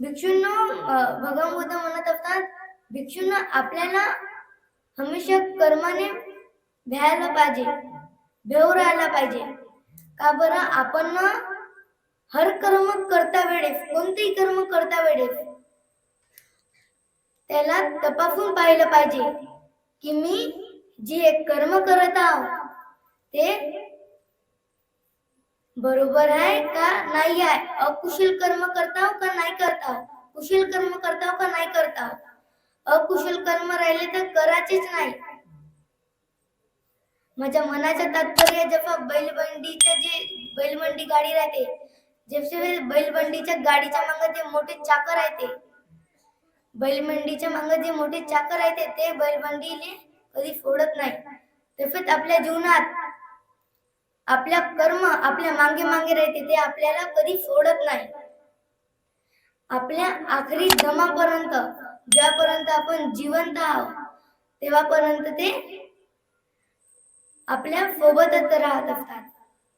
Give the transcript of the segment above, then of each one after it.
भिक्षूंना अं, भगवान बुद्ध म्हणत असतात भिक्षूंना आपल्याला हमेशा कर्माने भ्यायला पाहिजे भेव राहायला पाहिजे. का बरं? आपण ना हर कर्म करता वेळेस कोणतेही कर्म करता वेळेस त्याला तपासून पाहिलं पाहिजे की मी जे कर्म करत आहो ते बरोबर आहे का? नाही आहे. अकुशल कर्म करताव का नाही करता? कुशल कर्म करताव का नाही करता? अकुशल कर्म राहिले तर करायचेच नाही. माझ्या मनाच्या तात्पर्य जेव्हा बैलबंडीच्या जे बैलबंडी गाडी राहते जेव्हा बैलबंडीच्या गाडीच्या मागे जे मोठे चाकर राहते बैलबंडीच्या मागे जे मोठे चाकर राहते ते बैलबंडीले कधी फोडत नाही. तसेच आपल्या जीवनात आपल्या कर्म आपल्या मागे मागे राहते ते आपल्याला कधी सोडत नाही. आपल्या आखरी दमापर्यंत ज्यापर्यंत आपण जिवंत आहोत तेव्हापर्यंत ते आपल्या सोबतच राहत असतात.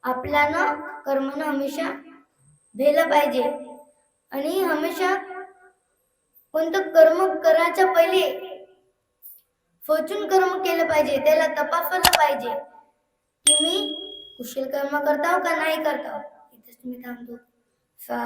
आपल्यानं कर्मनं हमेशा भेलं पाहिजे. आणि हमेशा कोणतं कर्म करायच्या पहिले सोचून कर्म केलं पाहिजे त्याला तपासलं पाहिजे की मी कुशल कर्म करताव का नाही करताव इथेच मी थांबतो. सा